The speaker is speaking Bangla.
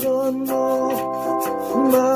জন্য না